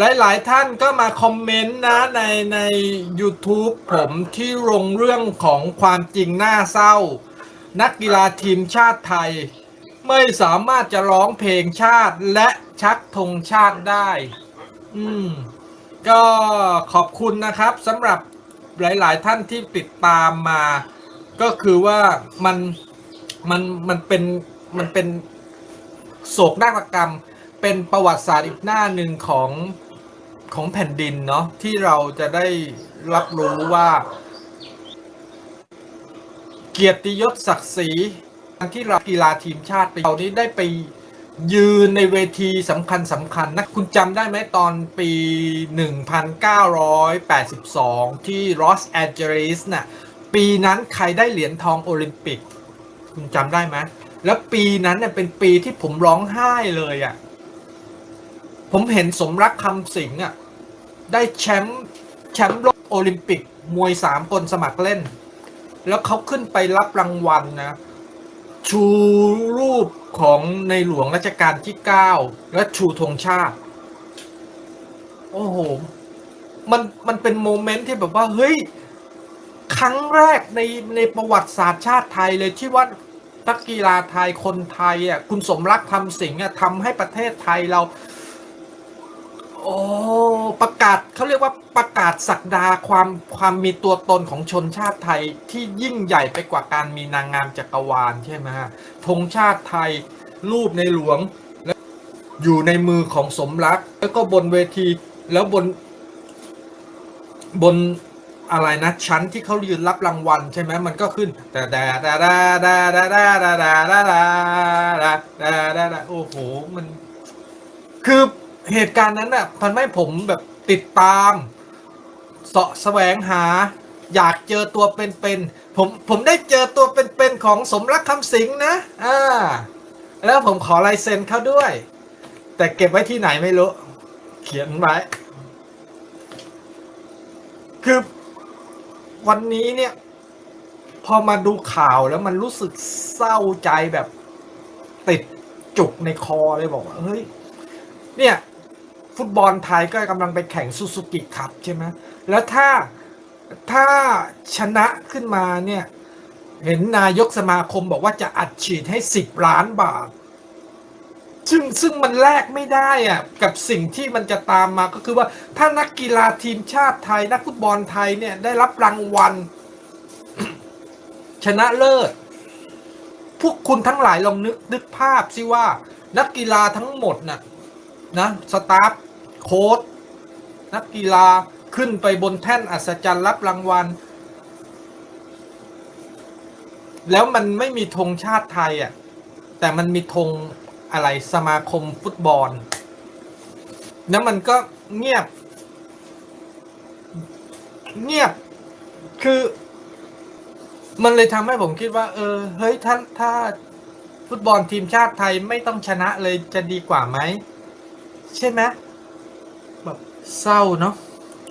หลาย ๆ ท่านก็มาคอมเมนต์นะในใน YouTube ผมที่ลงเรื่องของความจริงน่าเศร้า นักกีฬาทีมชาติไทย ไม่สามารถจะร้องเพลงชาติและชักธงชาติได้ อืม ก็ขอบคุณนะครับสำหรับหลาย ๆ ท่านที่ติดตามมา ก็คือว่ามันมันมันเป็นมันเป็นโศกนาฏกรรมเป็นประวัติศาสตร์อีกหน้าหนึ่งของ ของแผ่นดินเนาะที่เราจะได้รับรู้ว่า เกียรติยศศักดิ์ศรีที่เรากีฬาทีมชาติไปเรานี้ได้ไปยืนในเวทีสำคัญสำคัญนะคุณจำได้ไหมตอนปี 1982 ที่ลอสแอนเจลิสน่ะปีนั้นใครได้เหรียญทองโอลิมปิก คุณจำได้ไหมแล้วปีนั้นเนี่ยเป็นปีที่ผมร้องไห้เลยอะ่ะ ผมเห็นสมรักคำสิงอะได้แชมป์แชมป์โลกโอลิมปิกมวยสามคนสมัครเล่น แล้วเขาขึ้นไปรับรางวัลนะ ชูรูปของในหลวงรัชกาลที่9และชูธงชาติ โอ้โห มันมันเป็นโมเมนต์ที่แบบว่า เฮ้ย ครั้งแรกในในประวัติศาสตร์ชาติไทยเลยที่ว่านักกีฬาไทยคนไทยอะคุณสมรักทำสิงอะทำให้ประเทศไทยเรา โอ้ประกาศเขาเรียกว่าประกาศศักดาความความมีตัวตนของชนชาติไทยที่ยิ่งใหญ่ไปกว่าการมีนางงามจักรวาลใช่ไหมฮะธงชาติไทย รูปในหลวงและอยู่ในมือของสมรัก แล้วก็บนเวทีแล้วบน บนอะไรนะชั้นที่เขายืนรับรางวัลใช่ไหมมันก็ขึ้นแต่แต่แต่แต่แต่แต่แต่แต่แต่แต่แต่แต่โอ้โหมัน คือ เหตุการณ์นั้นน่ะมันให้ผมแบบติดตามเสาะแสวงหา อยากเจอตัวเป็นๆผมผมได้เจอตัวเป็นๆของสมรักคำสิงนะอ่าแล้วผมขอลายเซ็นเขาด้วย แต่เก็บไว้ที่ไหนไม่รู้ เขียนไว้คือวันนี้เนี่ย พอมาดูข่าวแล้วมันรู้สึกเศร้าใจแบบติดจุกในคอเลยบอกว่าเฮ้ย เนี่ย ฟุตบอลไทยก็กำลังไปแข่งซูซูกิคัพใช่ไหมแล้วถ้าถ้าชนะขึ้นมาเนี่ยเห็นนายกสมาคมบอกว่าจะอัดฉีดให้สิบล้านบาท ซึ่งซึ่งมันแลกไม่ได้อะกับสิ่งที่มันจะตามมาก็คือว่าถ้านักกีฬาทีมชาติไทย นักฟุตบอลไทยเนี่ยได้รับรางวัล ชนะเลิศ พวกคุณทั้งหลายลองนึกนึกภาพสิว่า นักกีฬาทั้งหมดน่ะนะสตาฟ โค้ดนักกีฬาขึ้นไปบนแท่นอัศจรรย์รับรางวัล แล้วมันไม่มีธงชาติไทยอะแต่มันมีธงอะไรสมาคมฟุตบอล แล้วมันก็เงียบ เงียบคือ มันเลยทำให้ผมคิดว่า เออ เฮ้ยถ้าถ้าฟุตบอลทีมชาติไทยไม่ต้องชนะเลยจะดีกว่าไหม ใช่ไหม เศร้าเนาะ